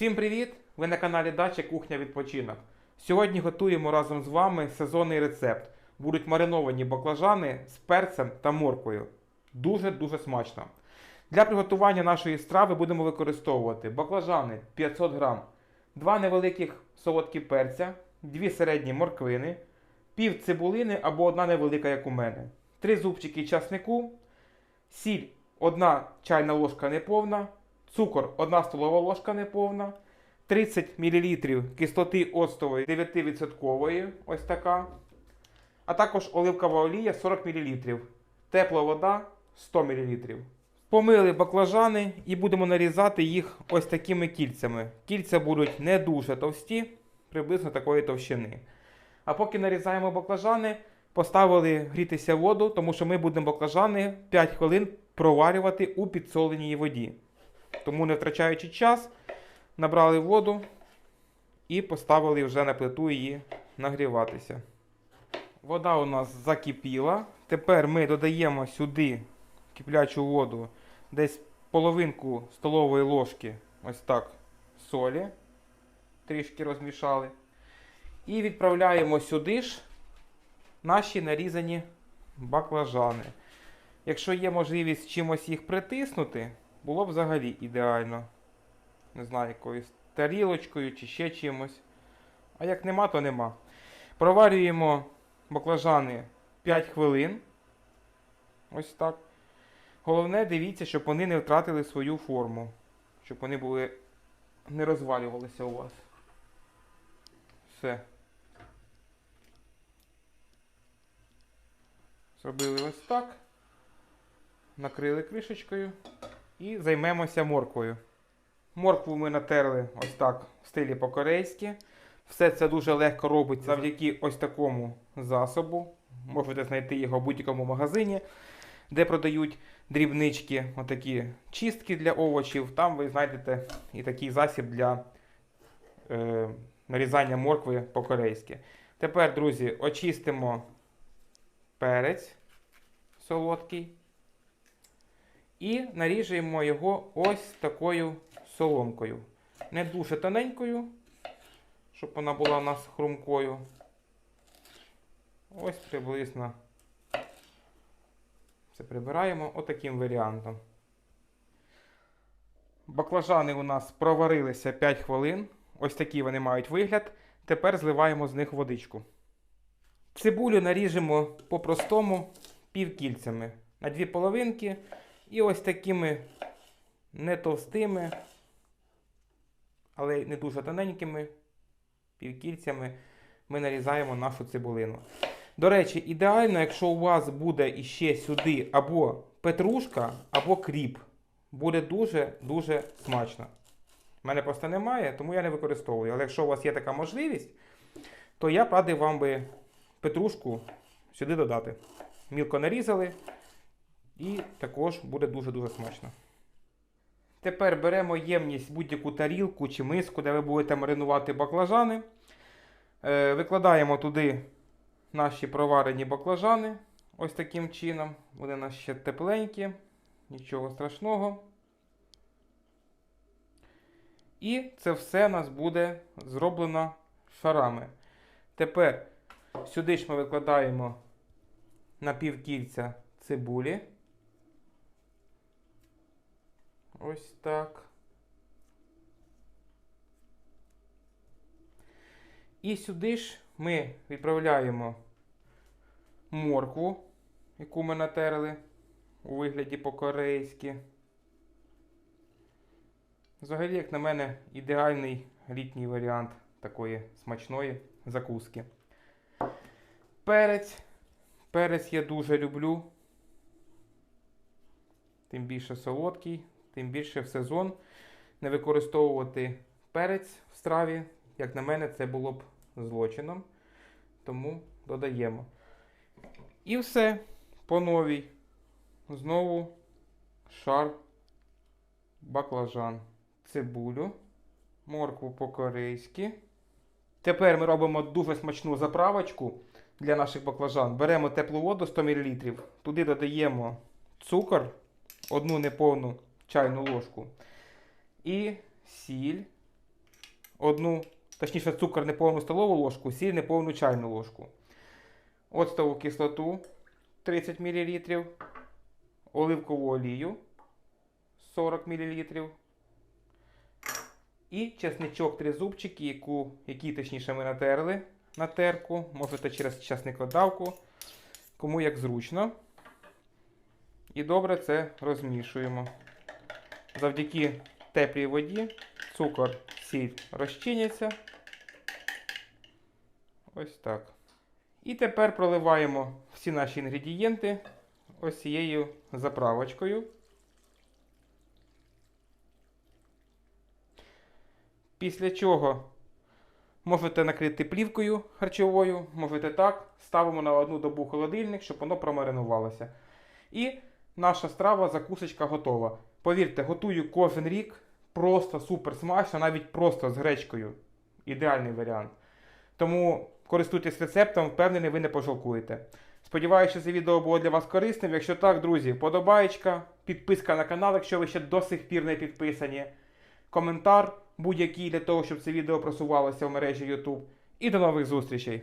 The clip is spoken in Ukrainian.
Всім привіт! Ви на каналі Дача Кухня Відпочинок. Сьогодні готуємо разом з вами сезонний рецепт. Будуть мариновані баклажани з перцем та морквою. Дуже-дуже смачно. Для приготування нашої страви будемо використовувати баклажани 500 грам, 2 невеликих солодкі перця, 2 середні морквини, пів цибулини або одна невелика, як у мене, 3 зубчики часнику, сіль 1 чайна ложка неповна, цукор 1 столова ложка неповна, 30 мл кислоти оцтової 9%, ось така, а також оливкова олія 40 мл, тепла вода 100 мл. Помили баклажани і будемо нарізати їх ось такими кільцями. Кільця будуть не дуже товсті, приблизно такої товщини. А поки нарізаємо баклажани, поставили грітися воду, тому що ми будемо баклажани 5 хвилин проварювати у підсоленій воді. Тому, не втрачаючи час, набрали воду і поставили вже на плиту її нагріватися. Вода у нас закипіла. Тепер ми додаємо сюди киплячу воду десь половинку столової ложки, ось так, солі. Трішки розмішали. І відправляємо сюди ж наші нарізані баклажани. Якщо є можливість чимось їх притиснути, було б взагалі ідеально. Не знаю, якоюсь тарілочкою чи ще чимось. А як нема, то нема. Проварюємо баклажани 5 хвилин. Ось так. Головне, дивіться, щоб вони не втратили свою форму. Щоб вони були. не розвалювалися у вас. Все. Зробили ось так. Накрили кришечкою і займемося морквою. Моркву ми натерли ось так в стилі по-корейськи. Все це дуже легко робиться завдяки ось такому засобу. Можете знайти його в будь-якому магазині, де продають дрібнички, отакі чистки для овочів. Там ви знайдете і такий засіб для е, нарізання моркви по-корейськи. Тепер, друзі, очистимо перець солодкий. І наріжуємо його ось такою соломкою. Не дуже тоненькою, щоб вона була у нас хрумкою. Ось приблизно це прибираємо отаким варіантом. Баклажани у нас проварилися 5 хвилин. Ось такі вони мають вигляд. Тепер зливаємо з них водичку. Цибулю наріжемо по-простому півкільцями на дві половинки. І ось такими не товстими, але не дуже тоненькими півкільцями ми нарізаємо нашу цибулину. До речі, ідеально, якщо у вас буде іще сюди або петрушка, або кріп. Буде дуже-дуже смачно. У мене просто немає, тому я не використовую. Але якщо у вас є така можливість, то я радив вам би петрушку сюди додати. Мілко нарізали. І також буде дуже-дуже смачно. Тепер беремо ємність будь-яку тарілку чи миску, де ви будете маринувати баклажани. Е, викладаємо туди наші проварені баклажани. Ось таким чином. Вони у нас ще тепленькі, нічого страшного. І це все у нас буде зроблено шарами. Тепер сюди ж ми викладаємо на півкільця цибулі. Ось так. І сюди ж ми відправляємо моркву, яку ми натерли у вигляді по-корейськи. Взагалі, як на мене, ідеальний літній варіант такої смачної закуски. Перець. Перець я дуже люблю. Тим більше солодкий, тим більше в сезон не використовувати перець в страві, як на мене, це було б злочином. Тому додаємо. І все по новій. Знову шар баклажан. Цибулю, моркву по-корейськи. Тепер ми робимо дуже смачну заправочку для наших баклажан. Беремо теплу воду 100 мл, туди додаємо цукор, одну неповну чайну ложку. І сіль одну, точніше, цукор неповну столову ложку, сіль неповну чайну ложку. Оцтову кислоту 30 мл, оливкову олію 40 мл. І чесничок три зубчики, яку, які точніше ми натерли на терку. Можете через часникодавку, кому як зручно. І добре це розмішуємо. Завдяки теплій воді цукор, сіль розчиняться. Ось так. І тепер проливаємо всі наші інгредієнти ось цією заправочкою. Після чого можете накрити плівкою харчовою, можете так. Ставимо на одну добу холодильник, щоб воно промаринувалося. І наша страва, закусочка готова. Повірте, готую кожен рік. Просто супер смачно, навіть просто з гречкою. Ідеальний варіант. Тому користуйтесь рецептом, впевнений, ви не пожалкуєте. Сподіваюся, що це відео було для вас корисним. Якщо так, друзі, подобаєчка, підписка на канал, якщо ви ще до сих пір не підписані, коментар будь-який для того, щоб це відео просувалося в мережі YouTube. І до нових зустрічей!